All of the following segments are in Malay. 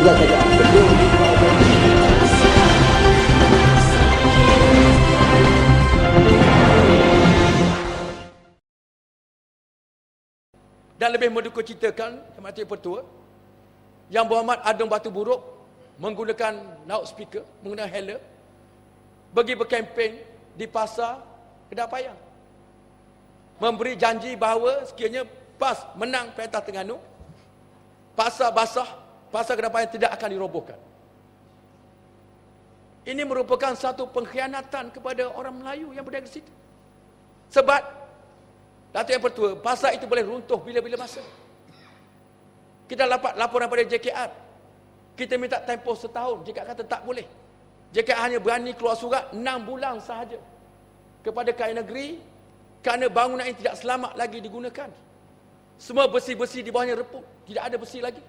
Dan lebih menduka ceritakan, Yang Mati Pertua, Yang Muhammad Adung Batu Buruk menggunakan loudspeaker, menggunakan hela, pergi berkempen di pasar Kedapayang. Memberi janji bahawa sekiranya PAS menang pentas Terengganu, pasar basah, pasar Kedapayang tidak akan dirobohkan. Ini merupakan satu pengkhianatan kepada orang Melayu yang berada di situ. Sebab Datuk Yang Pertua, pasar itu boleh runtuh bila-bila masa. Kita dapat laporan pada JKR. Kita minta tempoh setahun. JKR kata tak boleh. JKR hanya berani keluar surat 6 bulan sahaja. Kepada kain negeri. Kerana bangunan ini tidak selamat lagi digunakan. Semua besi-besi di bawahnya reput. Tidak ada besi lagi.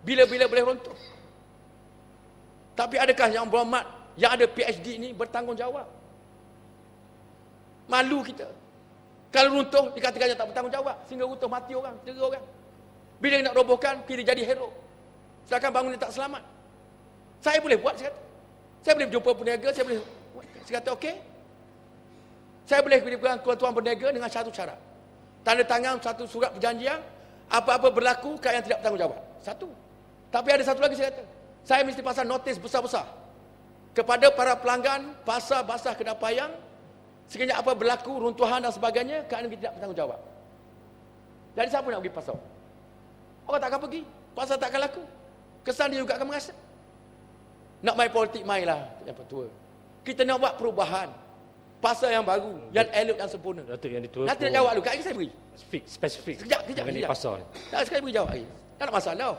Bila-bila boleh runtuh. Tapi adakah yang berhormat, yang ada PhD ini bertanggungjawab? Malu kita. Kalau runtuh, dikatakan tak bertanggungjawab. Sehingga runtuh mati orang, cedera orang. Bila nak robohkan, kita jadi hero. Sedangkan bangunan tak selamat. Saya boleh buat, saya kata. Saya boleh berjumpa peniaga, saya boleh buat. Saya kata, okey. Saya boleh berikan ketua berniaga dengan satu syarat. Tanda tangan satu surat perjanjian, apa-apa berlaku, kalian tidak bertanggungjawab. Satu. Tapi ada satu lagi saya kata. Saya mesti pasang notis besar-besar. Kepada para pelanggan, pasar basah kedapayang, sekiranya apa berlaku, runtuhan dan sebagainya, kalian tidak bertanggungjawab. Jadi siapa nak pergi pasar? Orang tak akan pergi. Pasal tak akan laku. Kesan dia juga akan merasa. Nak main politik, mainlah. Yang tua. Kita nak buat perubahan. Pasal yang baru. Yang elok dan sempurna. Datuk yang ditua. Nanti nak jawab dulu. Kat saya beri. Spesifik. Spesifik. Sekejap, kejap, Mengenai pasal. Tak, sekali beri jawab lagi. Tak ada masalah.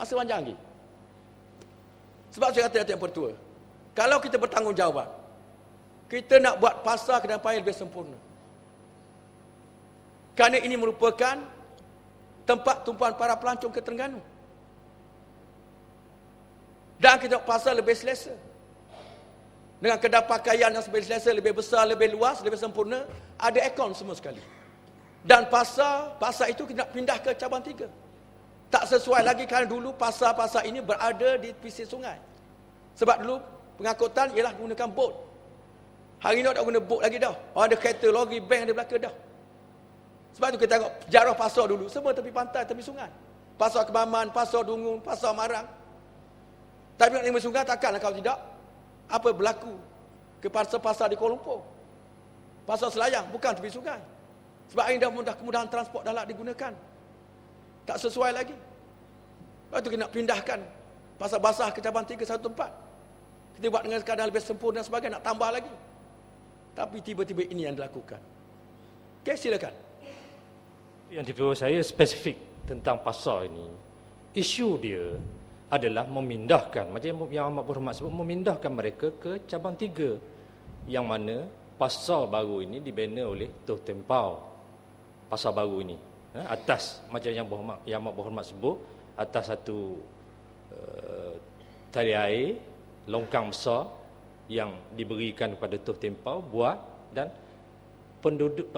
Masa panjang lagi. Sebab saya kata Datuk yang pertua. Kalau kita bertanggungjawab. Kita nak buat pasar kenapa yang lebih sempurna. Kerana ini merupakan tempat tumpuan para pelancong ke Terengganu. Dan kita pasar lebih selesa. Dengan kedai pakaian yang lebih selesa, lebih besar, lebih luas, lebih sempurna, ada aircon semua sekali. Dan pasar, pasar itu kita nak pindah ke cabang tiga. Tak sesuai lagi kerana dulu pasar-pasar ini berada di pesisir sungai. Sebab dulu pengangkutan ialah gunakan bot. Hari ini tak guna bot lagi dah. Oh, ada kereta, lori, bank di belakang dah. Sebab tu kita tengok jarah pasar dulu. Semua tepi pantai, tepi sungai. Pasar Kebaman, pasar Dungun, pasar Marang. Tapi nak lima sungai takkanlah kalau tidak. Apa berlaku ke pasar-pasar di Kuala Lumpur. Pasar Selayang, bukan tepi sungai. Sebab ini dah mudah kemudahan transport dah lah digunakan. Tak sesuai lagi. Lepas tu kita nak pindahkan pasar basah ke cabang tiga satu tempat. Kita buat dengan keadaan lebih sempurna dan sebagainya, nak tambah lagi. Tapi tiba-tiba ini yang dilakukan. Okey, silakan. Yang ditua saya spesifik tentang pasal ini. Isu dia adalah memindahkan, macam yang amat berhormat sebut, memindahkan mereka ke cabang tiga. Yang mana pasal baru ini dibina oleh Tuh Tempau. Pasal baru ini. Ha, atas, macam yang, berhormat, yang amat berhormat sebut, atas satu uh, tali air, longkang besar yang diberikan kepada Tuh Tempau, buat dan penduduk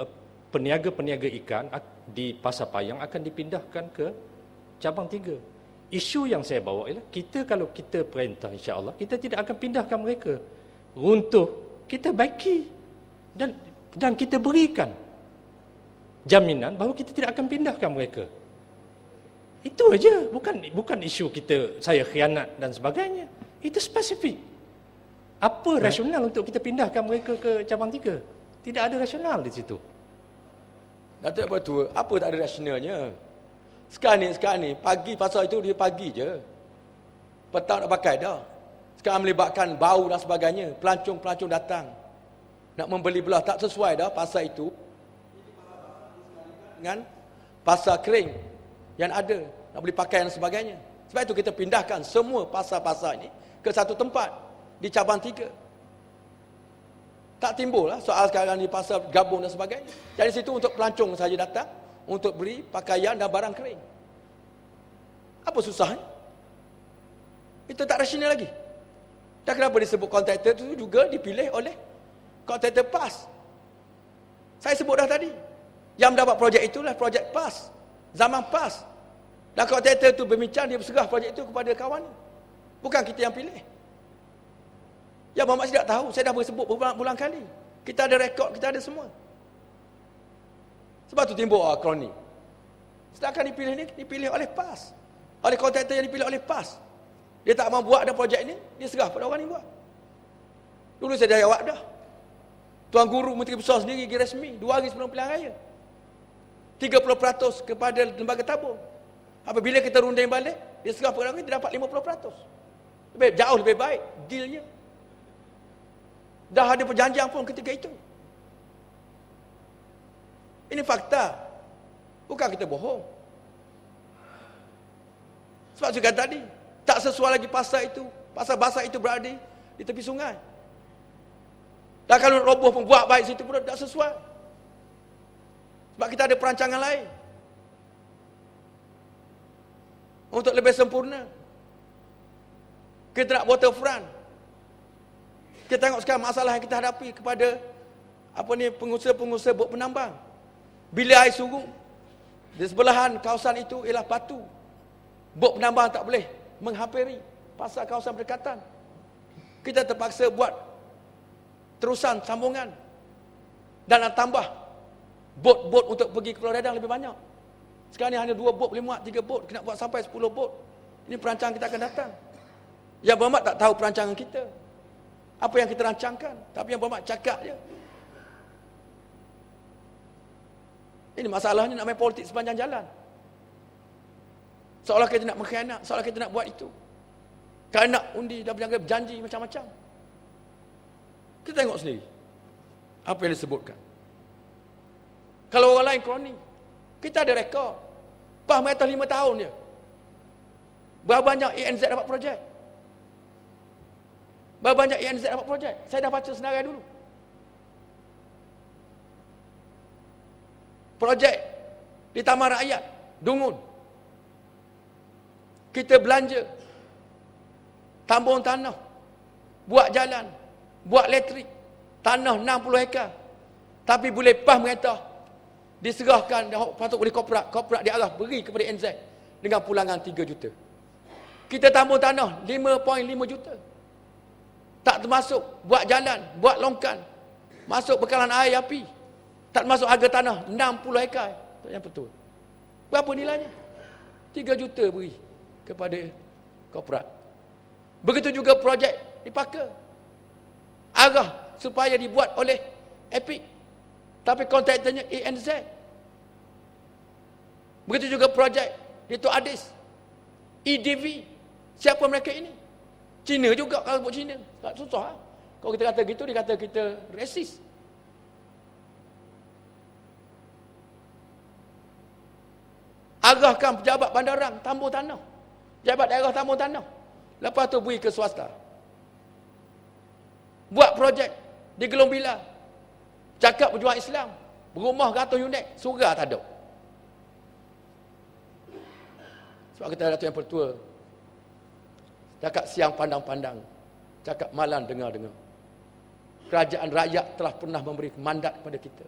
peniaga-peniaga ikan di Pasar Payang akan dipindahkan ke cabang tiga. Isu yang saya bawa ialah kita kalau kita perintah insya-Allah kita tidak akan pindahkan mereka. Runtuh kita baiki dan dan kita berikan jaminan bahawa kita tidak akan pindahkan mereka. Itu aja, bukan bukan isu kita saya khianat dan sebagainya. Itu spesifik. Apa rasional untuk kita pindahkan mereka ke cabang tiga? Tidak ada rasional di situ. Datuk apa tu? Apa tak ada rasionalnya? Sekarang ni, sekarang ni, pagi pasal itu dia pagi je. Petang nak pakai dah. Sekarang melibatkan bau dan sebagainya. Pelancong-pelancong datang. Nak membeli belah. Tak sesuai dah pasal itu. Dengan pasar kering yang ada. Nak beli pakaian dan sebagainya. Sebab itu kita pindahkan semua pasar-pasar ini ke satu tempat. Di cabang tiga. Tak timbul lah soal sekarang di pasar gabung dan sebagainya. Jadi situ untuk pelancong saja datang untuk beli pakaian dan barang kering. Apa susahnya? Itu tak rasional lagi. Dan kenapa disebut kontraktor itu juga dipilih oleh kontraktor PAS. Saya sebut dah tadi. Yang mendapat projek itulah projek PAS. Zaman PAS. Dan kontraktor itu berbincang, dia berserah projek itu kepada kawan. Bukan kita yang pilih. Ya Muhammad tidak tahu, saya dah bersebut berulang-ulang kali. Kita ada rekod, kita ada semua. Sebab tu timbul oh, kroni. Sedangkan dipilih ni, dipilih oleh PAS. Oleh kontraktor yang dipilih oleh PAS. Dia tak mahu buat dah projek ini, dia serah pada orang ni buat. Dulu saya dah jawab dah. Tuan Guru Menteri Besar sendiri pergi resmi, dua hari sebelum pilihan raya. 30% kepada lembaga tabung. Apabila kita runding balik, dia serah orang dia dapat 50%. Lebih, jauh lebih baik dealnya. Dah ada perjanjian pun ketika itu. Ini fakta. Bukan kita bohong. Sebab juga tadi, tak sesuai lagi pasal itu. Pasal basah itu berada di tepi sungai. Dan kalau roboh pun buat baik situ pun tak sesuai. Sebab kita ada perancangan lain. Untuk lebih sempurna. Kita nak waterfront. Kita tengok sekarang masalah yang kita hadapi kepada apa ni pengusaha-pengusaha bot penambang. Bila air surut, di sebelahan kawasan itu ialah batu. Bot penambang tak boleh menghampiri pasal kawasan berdekatan. Kita terpaksa buat terusan sambungan dan nak tambah bot-bot untuk pergi ke Pulau Redang lebih banyak. Sekarang ni hanya dua bot boleh muat, tiga bot, kena buat sampai sepuluh bot. Ini perancangan kita akan datang. Yang Muhammad tak tahu perancangan kita. Apa yang kita rancangkan. Tapi yang Muhammad cakap je. Ini masalahnya nak main politik sepanjang jalan. Seolah kita nak mengkhianat, seolah kita nak buat itu. Kerana undi dan berjangka janji macam-macam. Kita tengok sendiri. Apa yang disebutkan. Kalau orang lain kroni. Kita ada rekod. Pah atas lima tahun dia. Berapa banyak ANZ dapat projek? Berapa banyak ANZ dapat projek? Saya dah baca senarai dulu. projek di Taman Rakyat, Dungun. Kita belanja tambung tanah, buat jalan, buat elektrik, tanah 60 hektar. Tapi boleh pas merintah diserahkan patut boleh korporat, korporat diarah beri kepada NZ dengan pulangan 3 juta. Kita tambung tanah 5.5 juta. Tak termasuk buat jalan, buat longkan, masuk bekalan air api, tak masuk harga tanah 60 hektar. Yang betul. Berapa nilainya? 3 juta beri kepada korporat. Begitu juga projek dipakai. Arah supaya dibuat oleh Epic. Tapi kontraktornya ANZ. Begitu juga projek Tok Adis. EDV. Siapa mereka ini? Cina juga kalau buat Cina. Tak susah. Kalau kita kata gitu, dia kata kita resist. Arahkan pejabat bandarang tambur tanah. Pejabat daerah tambur tanah. Lepas tu beri ke swasta. Buat projek di Gelong Bila. Cakap berjuang Islam. Rumah ratus unit. Surah tak ada. Sebab kita Datuk Yang Pertua. Cakap siang pandang-pandang. Cakap malam dengar-dengar. Kerajaan rakyat telah pernah memberi mandat kepada kita.